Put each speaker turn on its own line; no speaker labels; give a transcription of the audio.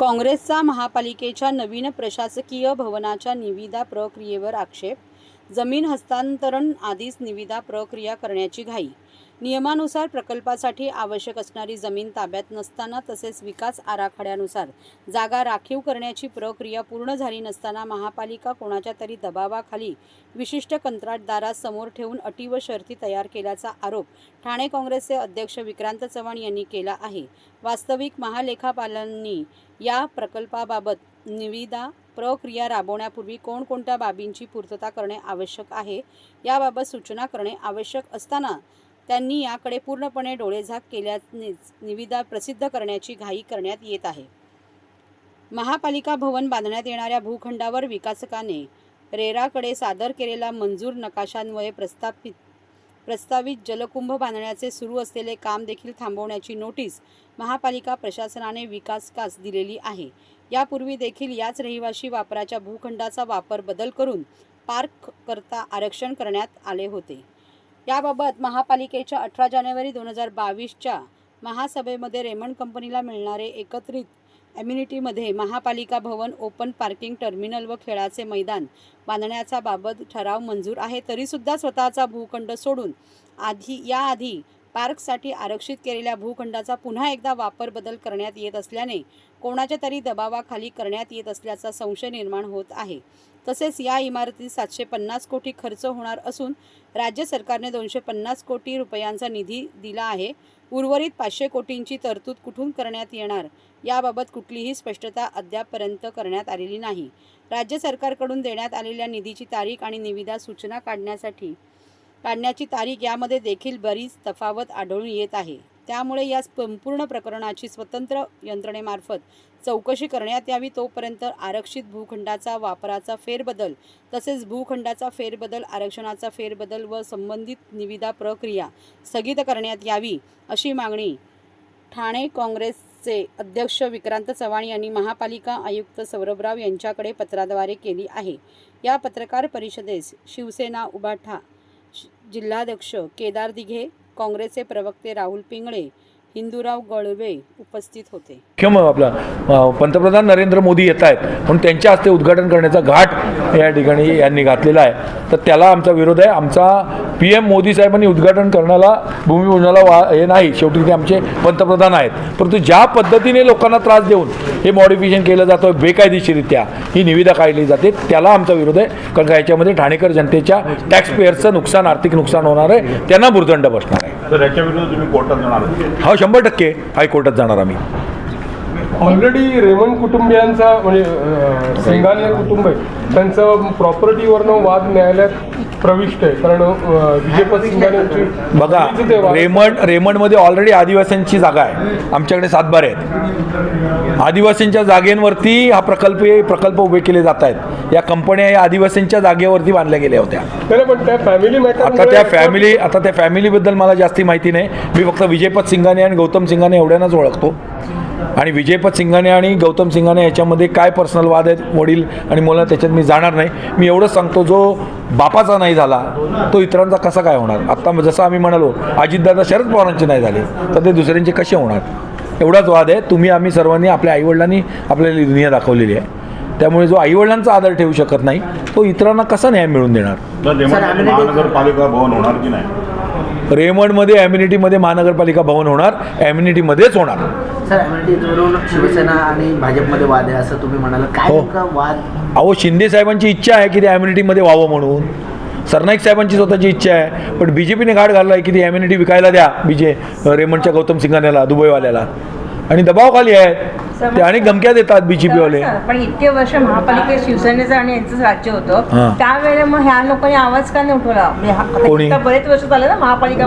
काँग्रेसचा महापालिकेच्या नवीन प्रशासकीय भवनाच्या निविदा प्रक्रियेवर आक्षेप जमीन हस्तांतरण आधीच निविदा प्रक्रिया करण्याची घाई. नियमानुसार प्रकल्पासाठी आवश्यक असणारी जमीन ताब्यात नसताना तसेच विकास आराखड्यानुसार जागा राखीव करण्याची प्रक्रिया पूर्ण झाली नसताना महापालिका कोणाच्या तरी दबावाखाली विशिष्ट कंत्राटदारासमोर ठेवून अटी व शर्ती तयार केल्याचा आरोप ठाणे काँग्रेसचे अध्यक्ष विक्रांत चव्हाण यांनी केला आहे. वास्तविक महालेखापालांनी या प्रकल्पाबाबत निविदा प्रक्रिया राबवण्यापूर्वी कोणकोणत्या बाबींची पूर्तता करणे आवश्यक आहे याबाबत सूचना करणे आवश्यक असताना त्यांनी याकडे पूर्णपणे डोळेझाक केल्यानेच निविदा प्रसिद्ध करण्याची घाई करण्यात येत आहे. महापालिका भवन बांधण्यात येणाऱ्या भूखंडावर विकासकाने रेराकडे सादर केलेला मंजूर नकाशान्वये प्रस्थापित प्रस्तावित जलकुंभ बांधण्याचे सुरू असलेले काम देखील थांबवण्याची नोटीस महापालिका प्रशासनाने विकासकास दिलेली आहे. यापूर्वी देखील याच रहिवाशी वापराच्या भूखंडाचा वापर बदल करून पार्क करता आरक्षण करण्यात आले होते. याबाबत महापालिकेच्या अठरा जानेवारी दोन हजार बावीसच्या महासभेमध्ये रेमंड कंपनीला मिळणारे एकत्रित ॲम्युनिटीमध्ये महापालिका भवन ओपन पार्किंग टर्मिनल व खेळाचे मैदान बांधण्याचा बाबत ठराव मंजूर आहे. तरीसुद्धा स्वतःचा भूखंड सोडून आधी याआधी पार्कसाठी आरक्षित केलेल्या भूखंडाचा पुन्हा एकदा वापर बदल करण्यात येत असल्याने कोणाच्या तरी दबावाखाली करण्यात येत असल्याचा संशय निर्माण होत आहे. तसेच या इमारतीत सातशे पन्नास कोटी खर्च होणार असून राज्य सरकारने दोनशे पन्नास कोटी रुपयांचा निधी दिला आहे. उर्वरित पाचशे कोटींची तरतूद कुठून करण्यात येणार याबाबत कुठलीही स्पष्टता अद्यापपर्यंत करण्यात आलेली नाही. राज्य सरकारकडून देण्यात आलेल्या निधीची तारीख आणि निविदा सूचना काढण्यासाठी काढण्याची तारीख यामध्ये देखील बरीच तफावत आढळून येत आहे. त्यामुळे या संपूर्ण प्रकरणाची स्वतंत्र यंत्रणेमार्फत चौकशी करण्यात यावी तोपर्यंत आरक्षित भूखंडाचा वापराचा फेरबदल तसेच भूखंडाचा फेरबदल आरक्षणाचा फेरबदल व संबंधित निविदा प्रक्रिया स्थगित करण्यात यावी अशी मागणी ठाणे काँग्रेसचे अध्यक्ष विक्रांत चव्हाण यांनी महापालिका आयुक्त सौरभराव यांच्याकडे पत्राद्वारे केली आहे. या पत्रकार परिषदेस शिवसेना उभाठा जिल्हाध्यक्ष केदार दिघे काँग्रेसचे प्रवक्ते राहुल पिंगळे हिंदूराव गळवे उपस्थित होते.
आपला पंतप्रधान नरेंद्र मोदी येत आहेत. म्हणून त्यांच्या हस्ते उद्घाटन करण्याचा घाट या ठिकाणी यांनी घातलेला आहे. तर त्याला आमचा विरोध आहे. आमचा पी एम मोदी साहेबांनी उद्घाटन करण्याला भूमिपूजनाला वा हे नाही. शेवटी ते आमचे पंतप्रधान आहेत. परंतु ज्या पद्धतीने लोकांना त्रास देऊन हे मॉडिफिकेशन केलं जातं बेकायदेशीरित्या ही निविदा काढली जाते त्याला आमचा विरोध आहे. कारण का याच्यामध्ये ठाणेकर जनतेच्या टॅक्स पेअर्सचं नुकसान आर्थिक नुकसान होणार आहे. त्यांना भुर्दंड बसणार आहे.
तर याच्या विरुद्ध तुम्ही कोर्टात जाणार आहात.
हा शंभर टक्के हायकोर्टात जाणार आम्ही.
ऑलरेडी रेमंड कुटुंबियांचा म्हणजे सिंघानिया कुटुंब आहे. त्यांचं प्रॉपर्टीवरनं वाद न्यायालयात प्रविष्ट आहे. कारण विजयपत
बघा रेमंड रेमंडमध्ये ऑलरेडी आदिवासींची जागा आहे. आमच्याकडे सातबारे आहेत. आदिवासींच्या जागेवरती हा प्रकल्प हे प्रकल्प उभे केले जात आहेत. या कंपन्या या आदिवासींच्या जागेवरती बांधल्या गेल्या होत्या.
नाही, पण त्या फॅमिली मॅटर
आता त्या फॅमिली आता त्या फॅमिलीबद्दल मला जास्ती माहिती नाही. मी फक्त विजयपत सिंघाने आणि गौतम सिंघाने एवढ्यानंच ओळखतो. आणि विजयपत सिंघाने आणि गौतम सिंघाने याच्यामध्ये काय पर्सनल वाद आहेत वडील आणि मुलं त्याच्यात मी जाणार नाही. मी एवढंच सांगतो जो बापाचा नाही झाला तो इतरांचा कसा काय होणार? आत्ता जसं आम्ही म्हणालो अजितदादा शरद पवारांचे नाही झाले तर ते दुसऱ्यांचे कसे होणार? एवढाच वाद आहे. तुम्ही आम्ही सर्वांनी आपल्या आईवडिलांनी आपल्याला ही दुनिया दाखवलेली आहे. त्यामुळे जो आईवडिलांचा आदर ठेवू शकत नाही तो इतरांना कसा न्याय मिळवून देणार?
तर रेमंडमध्ये महानगरपालिका भवन होणार की नाही?
रेमंडमध्ये ॲम्युनिटीमध्ये महानगरपालिका भवन होणार ॲम्युनिटीमध्येच होणार.
सर शिवसेना आणि भाजपमध्ये वाद आहे असं तुम्ही म्हणाल काय
हो.
वाद?
अहो शिंदे साहेबांची इच्छा आहे की ते ॲम्युनिटीमध्ये व्हावं म्हणून. सरनाईक साहेबांची स्वतःची इच्छा आहे पण बी जे पीने घाट घालला आहे की ती ॲम्युनिटी विकायला द्या बी जे रेमंडच्या गौतम सिंघाण्याला दुबईवाल्याला. आणि दबावाखाली आहेत. ते अनेक धमक्या देतात बी जे पीवाले
पण इतके वर्ष महापालिकेत शिवसेनेचं आणि यांचं राज्य
हां.
होतं त्यावेळेला मग ह्या लोकांनी आवाज का नाही उठवला? बरेच वर्ष झाले ना महापालिका